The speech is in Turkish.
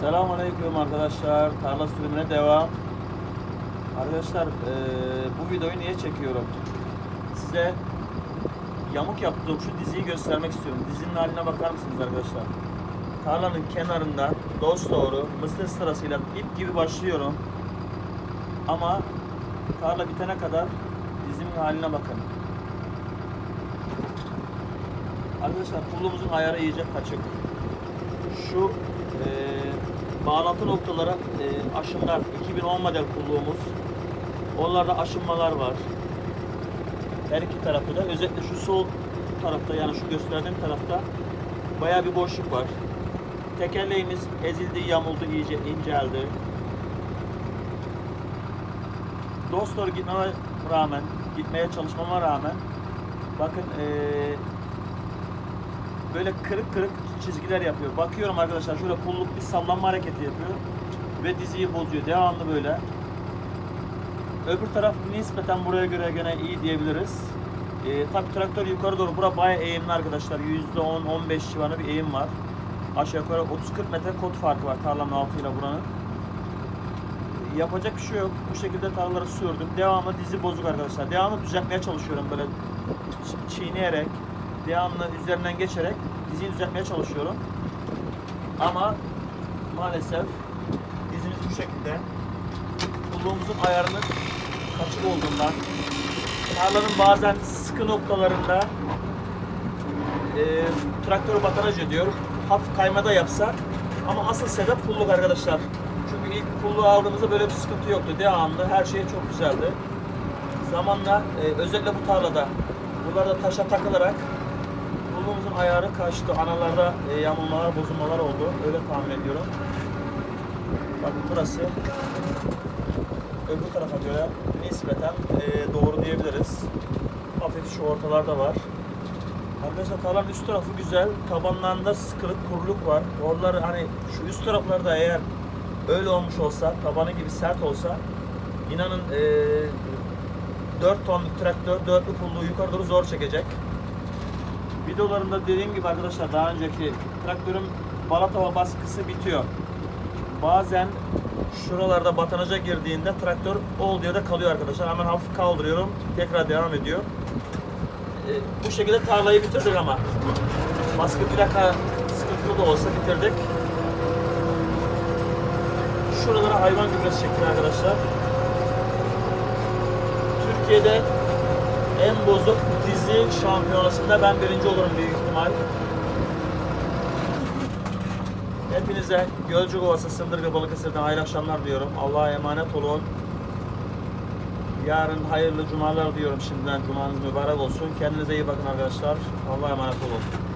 Selamünaleyküm arkadaşlar. Tarla sürümüne devam. Arkadaşlar eee, bu videoyu niye çekiyorum? Size yamuk yaptığım şu diziyi göstermek istiyorum. Dizinin haline bakar mısınız arkadaşlar? Tarlanın kenarında dost doğru mısır sırasıyla ip gibi başlıyorum. Ama tarla bitene kadar dizimin haline bakın. Arkadaşlar pullumuzun ayarı iyice kaçık. Şu e, bağlantı noktalara e, aşımlar 2010 model pulluğumuz. Onlarda aşınmalar var. Her iki tarafta da özellikle şu sol tarafta yani şu gösterdiğim tarafta bayağı bir boşluk var. Tekerleğimiz ezildi, yamuldu, iyice inceldi. Dostor gitmeme rağmen, gitmeye çalışmama rağmen bakın eee böyle kırık kırık çizgiler yapıyor. Bakıyorum arkadaşlar şöyle pulluk bir sallanma hareketi yapıyor ve diziyi bozuyor. Devamlı böyle. Öbür taraf nispeten buraya göre gene iyi diyebiliriz. Ee, tabii traktör yukarı doğru. Bura bayağı eğimli arkadaşlar. %10-15 civarında bir eğim var. Aşağı yukarı 30-40 metre kod farkı var tarlanın altıyla buranın. Yapacak bir şey yok. Bu şekilde tarlaları sürdüm. Devamlı dizi bozuk arkadaşlar. Devamlı düzeltmeye çalışıyorum böyle çiğneyerek, devamlı üzerinden geçerek diziyi düzeltmeye çalışıyorum. Ama maalesef dizimiz bu şekilde. Pulluğumuzun ayarının kaçık olduğundan tarlanın bazen sıkı noktalarında e, traktörü batanaj ediyor. Hafif kaymada yapsa ama asıl sebep pulluk arkadaşlar. Çünkü ilk pulluğu aldığımızda böyle bir sıkıntı yoktu. Devamlı her şey çok güzeldi. Zamanla e, özellikle bu tarlada buralarda taşa takılarak pulluğumuzun ayarı kaçtı. Anallarda e, yamulmalar, bozulmalar oldu. Öyle tahmin ediyorum. Bakın burası öbür tarafa göre nispeten e, doğru diyebiliriz. Hafif şu ortalarda var. Arkadaşlar tarlanın üst tarafı güzel. Tabanlarında sıkılık, kuruluk var. Oralar hani şu üst taraflarda eğer öyle olmuş olsa, tabanı gibi sert olsa inanın e, 4 tonluk traktör dörtlü pulluğu yukarı doğru zor çekecek. Videolarımda dediğim gibi arkadaşlar daha önceki traktörün balatava baskısı bitiyor. Bazen şuralarda batanaja girdiğinde traktör ol diye de kalıyor arkadaşlar. Hemen hafif kaldırıyorum. Tekrar devam ediyor. Ee, bu şekilde tarlayı bitirdik ama. Baskı plaka sıkıntılı da olsa bitirdik. Şuralara hayvan gübresi çektim arkadaşlar. Türkiye'de en bozuk dizi şampiyonasında ben birinci olurum büyük ihtimal. Hepinize Gölcük Ovası Sındırgı Balıkesir'den hayırlı akşamlar diyorum. Allah'a emanet olun. Yarın hayırlı cumalar diyorum şimdiden. Cumanız mübarek olsun. Kendinize iyi bakın arkadaşlar. Allah'a emanet olun.